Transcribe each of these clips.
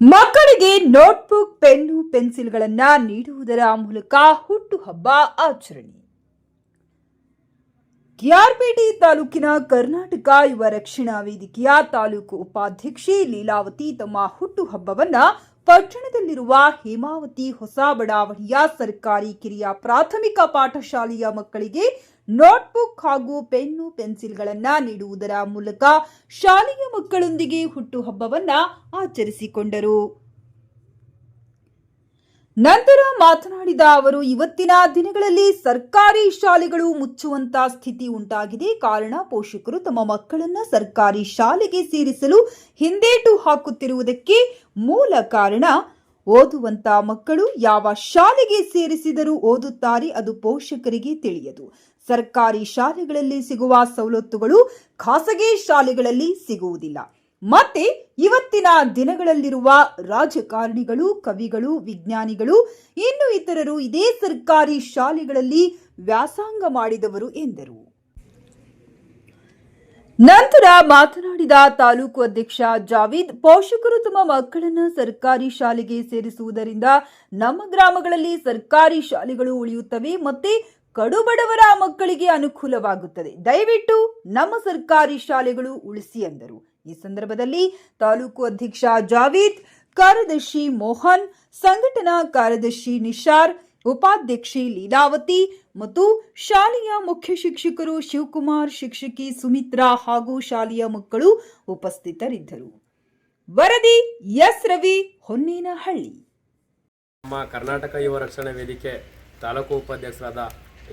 ಮಕ್ಕಳಿಗೆ notebook, pen, ಪೆನ್ಸಿಲ್ಗಳನ್ನ ನೀಡುವುದರ ಮೂಲಕ ಹುಟ್ಟುಹಬ್ಬ ಆಚರಣೆ. ಕೆಆರ್ಪೇಟೆ ತಾಲೂಕಿನ ಕರ್ನಾಟಕ ಯುವ ರಕ್ಷಣಾ ವೇದಿಕೆಯ ತಾಲೂಕು ಉಪಾಧ್ಯಕ್ಷೆ ಲೀಲಾವತಿ ತಮ್ಮ ಹುಟ್ಟುಹಬ್ಬವನ್ನ ಪಟ್ಟಣದಲ್ಲಿರುವ ಹೇಮಾವತಿ ಹೊಸ ಬಡಾವಣೆಯ ಸರ್ಕಾರಿ ಕಿರಿಯ ಪ್ರಾಥಮಿಕ ಪಾಠಶಾಲೆಯ ಮಕ್ಕಳಿಗೆ ನೋಟ್ಬುಕ್ ಹಾಗೂ ಪೆನ್ನು ಪೆನ್ಸಿಲ್ಗಳನ್ನು ನೀಡುವುದರ ಮೂಲಕ ಶಾಲೆಯ ಮಕ್ಕಳೊಂದಿಗೆ ಹುಟ್ಟುಹಬ್ಬವನ್ನು ಆಚರಿಸಿಕೊಂಡರು. ನಂತರ ಮಾತನಾಡಿದ ಅವರು, ಇವತ್ತಿನ ದಿನಗಳಲ್ಲಿ ಸರ್ಕಾರಿ ಶಾಲೆಗಳು ಮುಚ್ಚುವಂತ ಸ್ಥಿತಿ ಉಂಟಾಗಿದೆ. ಕಾರಣ, ಪೋಷಕರು ತಮ್ಮ ಮಕ್ಕಳನ್ನ ಸರ್ಕಾರಿ ಶಾಲೆಗೆ ಸೇರಿಸಲು ಹಿಂದೇಟು ಹಾಕುತ್ತಿರುವುದಕ್ಕೆ ಮೂಲ ಕಾರಣ ಓದುವಂತ ಮಕ್ಕಳು ಯಾವ ಶಾಲೆಗೆ ಸೇರಿಸಿದರೂ ಓದುತ್ತಾರೆ ಅದು ಪೋಷಕರಿಗೆ ತಿಳಿಯದು. ಸರ್ಕಾರಿ ಶಾಲೆಗಳಲ್ಲಿ ಸಿಗುವ ಸವಲತ್ತುಗಳು ಖಾಸಗಿ ಶಾಲೆಗಳಲ್ಲಿ ಸಿಗುವುದಿಲ್ಲ. ಮತ್ತೆ ಇವತ್ತಿನ ದಿನಗಳಲ್ಲಿರುವ ರಾಜಕಾರಣಿಗಳು, ಕವಿಗಳು, ವಿಜ್ಞಾನಿಗಳು, ಇನ್ನು ಇತರರು ಇದೇ ಸರ್ಕಾರಿ ಶಾಲೆಗಳಲ್ಲಿ ವ್ಯಾಸಂಗ ಮಾಡಿದವರು ಎಂದರು. ನಂತರ ಮಾತನಾಡಿದ ತಾಲೂಕು ಅಧ್ಯಕ್ಷ ಜಾವೀದ್, ಪೋಷಕರು ತಮ್ಮ ಮಕ್ಕಳನ್ನು ಸರ್ಕಾರಿ ಶಾಲೆಗೆ ಸೇರಿಸುವುದರಿಂದ ನಮ್ಮ ಗ್ರಾಮಗಳಲ್ಲಿ ಸರ್ಕಾರಿ ಶಾಲೆಗಳು ಉಳಿಯುತ್ತವೆ ಮತ್ತೆ ಕಡುಬಡವರ ಮಕ್ಕಳಿಗೆ ಅನುಕೂಲವಾಗುತ್ತದೆ. ದಯವಿಟ್ಟು ನಮ್ಮ ಸರ್ಕಾರಿ ಶಾಲೆಗಳು ಉಳಿಸಿ ಎಂದರು. ಈ ಸಂದರ್ಭದಲ್ಲಿ ತಾಲೂಕು ಅಧ್ಯಕ್ಷ ಜಾವೀದ್, ಕಾರ್ಯದರ್ಶಿ ಮೋಹನ್, ಸಂಘಟನಾ ಕಾರ್ಯದರ್ಶಿ ನಿಶಾರ್ ಉಪಾಧ್ಯಕ್ಷೆ ಲೀಲಾವತಿ ಮತ್ತು ಶಾಲೆಯ ಮುಖ್ಯ ಶಿಕ್ಷಕರು ಶಿವಕುಮಾರ್, ಶಿಕ್ಷಕಿ ಸುಮಿತ್ರಾ ಹಾಗೂ ಶಾಲೆಯ ಮಕ್ಕಳು ಉಪಸ್ಥಿತರಿದ್ದರು. ವರದಿ ಎಸ್. ರವಿ ಹೊನ್ನೇನಹಳ್ಳಿ. ನಮ್ಮ ಕರ್ನಾಟಕ ಯುವ ರಕ್ಷಣಾ ವೇದಿಕೆ ತಾಲೂಕು ಉಪಾಧ್ಯಕ್ಷರಾದ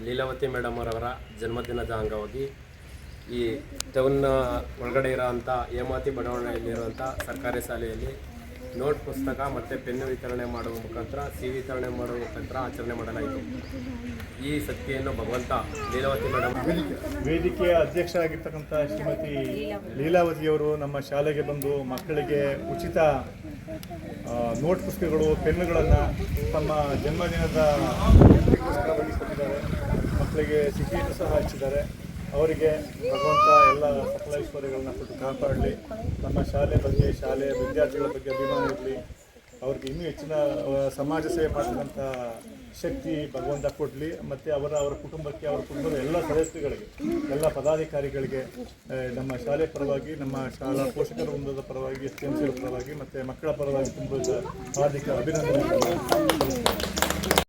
ಲೀಲಾವತಿ ಮೇಡಮ್ ಅವರವರ ಜನ್ಮದಿನದ ಅಂಗವಾಗಿ ಈ ಟೌನ್ ಒಳಗಡೆ ಇರೋವಂಥ ಹೇಮಾತಿ ಬಡಾವಣೆಯಲ್ಲಿರುವಂಥ ಸರ್ಕಾರಿ ಶಾಲೆಯಲ್ಲಿ ನೋಟ್ ಪುಸ್ತಕ ಮತ್ತು ಪೆನ್ನು ವಿತರಣೆ ಮಾಡುವ ಮುಖಾಂತರ ಸಿ ವಿತರಣೆ ಮಾಡುವ ಮುಖಾಂತರ ಆಚರಣೆ ಮಾಡಲಾಯಿತು. ಈ ಶಕ್ತಿಯನ್ನು ಭಗವಂತ ಲೀಲಾವತಿ ಮೇಡಮ್ ವೇದಿಕೆಯ ಅಧ್ಯಕ್ಷರಾಗಿರ್ತಕ್ಕಂಥ ಶ್ರೀಮತಿ ಲೀಲಾವತಿಯವರು ನಮ್ಮ ಶಾಲೆಗೆ ಬಂದು ಮಕ್ಕಳಿಗೆ ಉಚಿತ ನೋಟ್ ಪುಸ್ತಕಗಳು, ಪೆನ್ನುಗಳನ್ನು ತಮ್ಮ ಜನ್ಮದಿನದ ಮಕ್ಕಳಿಗೆ ಸಿಹಿಯನ್ನು ಸಹ ಹಂಚಿದ್ದಾರೆ ಅವರಿಗೆ ಭಗವಂತ ಎಲ್ಲ ಸಕಲ ಐಶ್ವರ್ಯಗಳನ್ನ ಕೊಟ್ಟು ಕಾಪಾಡಲಿ. ನಮ್ಮ ಶಾಲೆ ಬಗ್ಗೆ, ಶಾಲೆಯ ವಿದ್ಯಾರ್ಥಿಗಳ ಬಗ್ಗೆ ಅಭಿಮಾನ ಇರಲಿ. ಅವ್ರಿಗೆ ಇನ್ನೂ ಹೆಚ್ಚಿನ ಸಮಾಜ ಸೇವೆ ಮಾಡ್ತಕ್ಕಂಥ ಶಕ್ತಿ ಭಗವಂತ ಕೊಡಲಿ. ಮತ್ತು ಅವರ ಅವರ ಕುಟುಂಬಕ್ಕೆ, ಅವರ ಕುಟುಂಬದ ಎಲ್ಲ ಸದಸ್ಯರುಗಳಿಗೆ ಎಲ್ಲ ಪದಾಧಿಕಾರಿಗಳಿಗೆ ನಮ್ಮ ಶಾಲೆ ಪರವಾಗಿ, ನಮ್ಮ ಶಾಲಾ ಪೋಷಕರ ವೃಂದದ ಪರವಾಗಿ, ಎಸ್ ಎಂ ಪರವಾಗಿ, ಮತ್ತು ಮಕ್ಕಳ ಪರವಾಗಿ ತುಂಬ ಹಾರ್ದಿಕ ಅಭಿನಂದನೆ